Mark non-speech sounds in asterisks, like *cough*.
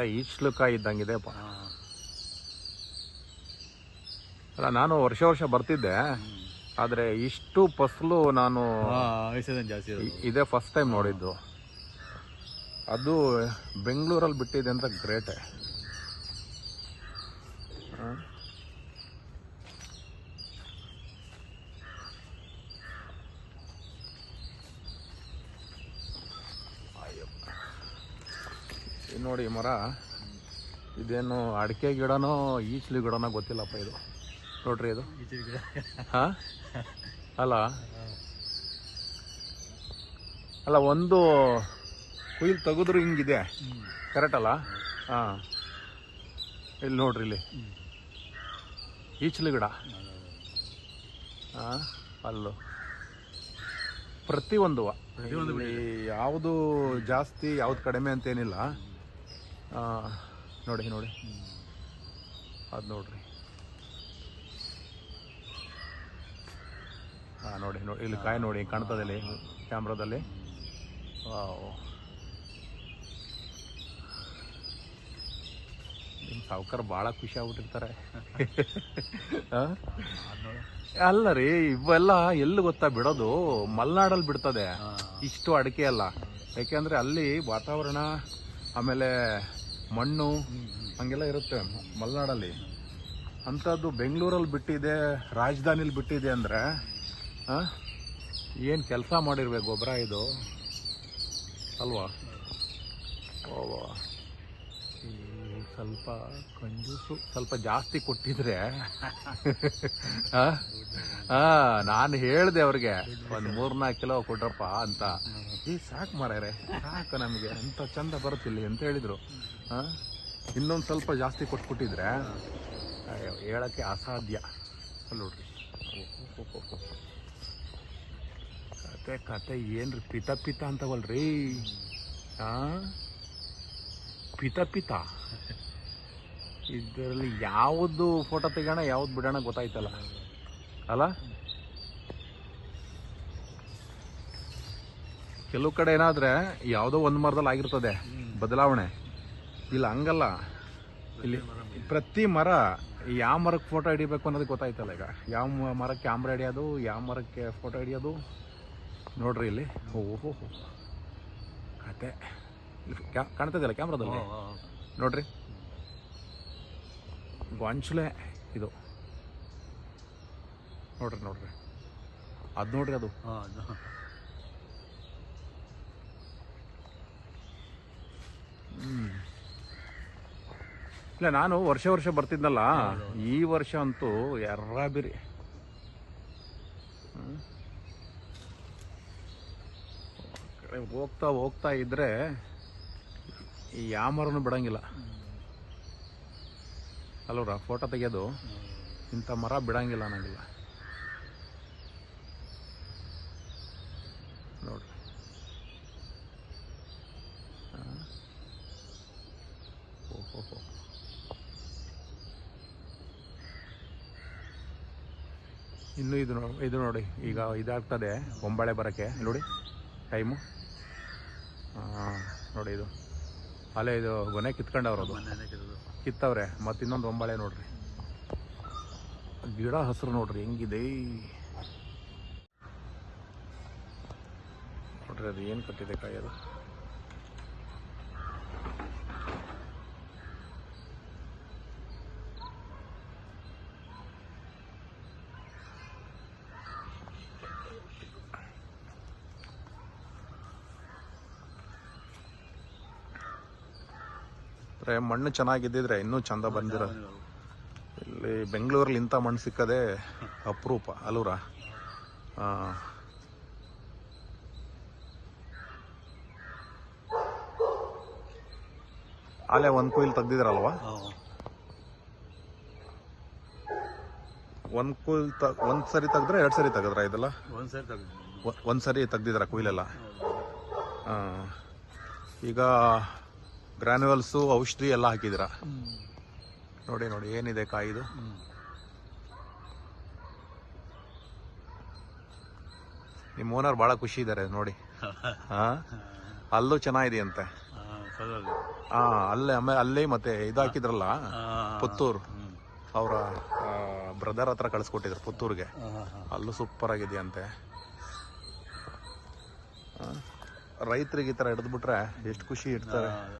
ಒಳ್ಳೆ ಈಶ್ಲುಕ ಇದ್ದಂಗಿದೆ ಅಲ್ಲ ನಾನು ವರ್ಷ ವರ್ಷ ಬರ್ತಿದ್ದೆ ಆದರೆ ಇಷ್ಟು ಫಸಲು ನಾನು ಇದೇ ಫಸ್ಟ್ ಟೈಮ್ ನೋಡಿದ್ದು. ಅದು ಬೆಂಗಳೂರಲ್ಲಿ ಬಿಟ್ಟಿದೆ ಅಂತ ಗ್ರೇಟೆ ಇದು ನೋಡಿ ಮರ. ಇದೇನು ಅಡಿಕೆ ಗಿಡನೋ ಈಚಲಿ ಗಿಡನೋ ಗೊತ್ತಿಲ್ಲಪ್ಪ ಇದು. ನೋಡ್ರಿ ಇದು. ಹಾ? ಅಲ್ಲ? ಅಲ್ಲ ಒಂದು ಕುಯ್ಲು ತೆಗೆದ್ರು ಹಿಂಗಿದೆ. ಕರೆಕ್ಟ್ ಅಲ್ಲ? ಹಾ. ಇಲ್ಲಿ ನೋಡ್ರಿ ಇಲ್ಲಿ. ಈಚಲಿ ಗಿಡ. ಹಾಂ? ಅಲ್ಲು. ಪ್ರತಿಯೊಂದು ಇಲ್ಲಿ ಯಾವುದು ಜಾಸ್ತಿ ಯಾವ್ದು ಕಡಿಮೆ ಅಂತೇನಿಲ್ಲ ನೋಡಿ ನೋಡಿ. ಅದು ನೋಡ್ರಿ. ಹಾಂ ನೋಡಿ ನೋಡಿ. ಇಲ್ಲಿ ಕಾಯಿ ನೋಡಿ ಕಾಣ್ತದಲ್ಲಿ ಕ್ಯಾಮ್ರಾದಲ್ಲಿ. ನಿಮ್ಮ ಸಾವುಕಾರ ಭಾಳ ಖುಷಿ ಆಗ್ಬಿಟ್ಟಿರ್ತಾರೆ? *laughs* ಅಲ್ಲ ರೀ ಇವೆಲ್ಲ ಎಲ್ಲಿ ಗೊತ್ತಾ ಬಿಡೋದು? ಮಲೆನಾಡಲ್ಲಿ ಬಿಡ್ತದೆ. ಇಷ್ಟು ಅಡಿಕೆ ಅಲ್ಲ. ಯಾಕೆಂದ್ರೆ ಅಲ್ಲಿ ವಾತಾವರಣ ಆಮೇಲೆ ಮಣ್ಣು ಹಂಗೆಲ್ಲ ಇರುತ್ತೆ ಮಲೆನಾಡಲ್ಲಿ. ಅಂಥದ್ದು ಬೆಂಗಳೂರಲ್ಲಿ ಬಿಟ್ಟಿದೆ, ರಾಜಧಾನಿಲಿ ಬಿಟ್ಟಿದೆ ಅಂದರೆ ಏನು ಕೆಲಸ ಮಾಡಿರ್ಬೇಕು ಗೊಬ್ಬರ ಇದು? ಅಲ್ವಾ? ಓ. ಸ್ವಲ್ಪ ಕಂಜೂಸು ಸ್ವಲ್ಪ ಜಾಸ್ತಿ ಕೊಟ್ಟಿದ್ರೆ ನಾನು ಹೇಳಿದೆ ಅವ್ರಿಗೆ, ಒಂದು ಮೂರ್ನಾಲ್ಕು ಕಿಲೋ ಕೊಡ್ರಪ್ಪ ಅಂತ. ಈ ಸಾಕು ಮಾರ್ಯಾರೆ ಸಾಕು ನಮಗೆ ಅಂತ ಚಂದ ಬರುತ್ತಿಲ್ಲ ಅಂತ ಹೇಳಿದ್ರು? ಇನ್ನೊಂದು ಸ್ವಲ್ಪ ಜಾಸ್ತಿ ಕೊಟ್ಬಿಟ್ಟಿದ್ರೆ ಹೇಳಕ್ಕೆ ಅಸಾಧ್ಯ. ನೋಡ್ರಿ. ಕತೆ ಕತೆ, ಏನ್ರಿ ಪಿತ ಪಿತ ಅಂತವಲ್ರಿ ಹಾಂ ಪಿತ ಪಿತ? ಇದರಲ್ಲಿ ಯಾವುದು ಫೋಟೋ ತೆಗೋಣ ಯಾವ್ದು ಬಿಡೋಣ ಗೊತ್ತಾಯ್ತಲ್ಲ. ಅಲ್ಲ? ಕೆಲವು ಕಡೆ ಏನಾದ್ರೆ ಯಾವುದೋ ಒಂದು ಮರದಲ್ಲಿ ಆಗಿರ್ತದೆ ಬದಲಾವಣೆ. ಇಲ್ಲ ಹಂಗಲ್ಲ. ಇಲ್ಲಿ ಪ್ರತಿ ಮರ ಯಾವ ಮರಕ್ಕೆ ಫೋಟೋ ಹಿಡಿಬೇಕು ಅನ್ನೋದು ಗೊತ್ತಾಯ್ತಲ್ಲ ಈಗ. ಯಾವ ಮರಕ್ಕೆ ಕ್ಯಾಮ್ರಾ ಹಿಡಿಯೋದು ಯಾವ ಮರಕ್ಕೆ ಫೋಟೋ ಹಿಡಿಯೋದು? ನೋಡ್ರಿ ಇಲ್ಲಿ. ಓಹೋ ಕತೆ. ಕಾಣ್ತದಲ್ಲ ಕ್ಯಾಮ್ರಾದಲ್ಲಿ ನೋಡ್ರಿ. ಗೊಂಚಲೆ ಇದು. ನೋಡ್ರಿ ನೋಡ್ರಿ. ಅದು ನೋಡ್ರಿ ಅದು. ಇಲ್ಲ ನಾನು ವರ್ಷ ವರ್ಷ ಬರ್ತಿದ್ನಲ್ಲ ಈ ವರ್ಷ ಅಂತೂ ಎರ್ರಾಬಿರಿ. ಹೋಗ್ತಾ ಹೋಗ್ತಾ ಇದ್ರೆ ಈ ಯಾವ ಮರನೂ ಬಿಡಂಗಿಲ್ಲ ಅಲ್ವರ ಫೋಟೋ ತೆಗೆಯೋದು ಇಂಥ ಮರ ಬಿಡಂಗಿಲ್ಲ ಅನ್ನಂಗಿಲ್ಲ ನೋಡ್ರಿ. ಓಹೋ. ಇನ್ನು ಇದು ನೋಡಿ ಇದು ನೋಡಿ, ಈಗ ಇದಾಗ್ತದೆ, ಒಂಬಳೆ ಬರೋಕ್ಕೆ. ನೋಡಿ ಟೈಮು ನೋಡಿ ಇದು. ಅಲ್ಲೇ ಇದು ಗೊನೆ ಕಿತ್ಕೊಂಡವ್ರು ಅದು. ಕಿತ್ತವ್ರೆ ಮತ್ತೆ ಇನ್ನೊಂದು ಒಂಬಳೆ ನೋಡ್ರಿ. ಗಿಡ ಹಸಿರು ನೋಡ್ರಿ ಹೆಂಗಿದೆ? ನೋಡ್ರಿ ಅದು ಏನು ಕಟ್ಟಿದೆ ಕಾಯಿ ಅದು ಅಂದ್ರೆ ಮಣ್ಣು ಚೆನ್ನಾಗಿದ್ದಿದ್ರೆ ಇನ್ನೂ ಚಂದ ಬಂದಿರ ಇಲ್ಲಿ ಬೆಂಗಳೂರಲ್ಲಿ ಇಂಥ ಮಣ್ಣು ಸಿಕ್ಕದೆ ಅಪರೂಪ ಅಲ್ಲೂರ ಅಲ್ಲೇ ಒಂದು ಕೊಯ್ಲು ತೆಗ್ದಿದ್ರಲ್ವಾ? ಒಂದು ಕೊಯ್ಲು ತ ಒಂದು ಸರಿ ತೆಗೆದ್ರೆ ಎರಡು ಸರಿ ತೆಗೆದ್ರ ಇದೆಲ್ಲ? ಒಂದ್ ಸರಿ ತೆಗ್ದಿದ್ರ ಕೊಯ್ಲೆಲ್ಲ? ಈಗ ಗ್ರಾನ್ಯುವಲ್ಸು ಔಷಧಿ ಎಲ್ಲ ಹಾಕಿದಿರ ನೋಡಿ ನೋಡಿ ಏನಿದೆ ಕಾಯಿದು? ನಿಮ್ಮ ಓನರ್ ಭಾಳ ಖುಷಿ ಇದ್ದಾರೆ ನೋಡಿ. *laughs* ಹಾ? ಅಲ್ಲೂ ಚೆನ್ನಾಗಿದೆಯಂತೆ. ಹಾ ಅಲ್ಲೇ ಆಮೇಲೆ ಅಲ್ಲೇ ಮತ್ತೆ ಇದಾಕಿದ್ರಲ್ಲ ಪುತ್ತೂರು. ಅವರ ಬ್ರದರ್ ಹತ್ರ ಕಳಿಸ್ಕೊಟ್ಟಿದ್ರು ಪುತ್ತೂರಿಗೆ. ಅಲ್ಲೂ ಸೂಪರ್ ಆಗಿದೆಯಂತೆ ರೈತರಿಗೆ ಈ ಥರ ಹಿಡಿದ್ಬಿಟ್ರೆ ಎಷ್ಟು ಖುಷಿ ಇರ್ತಾರೆ ಆ,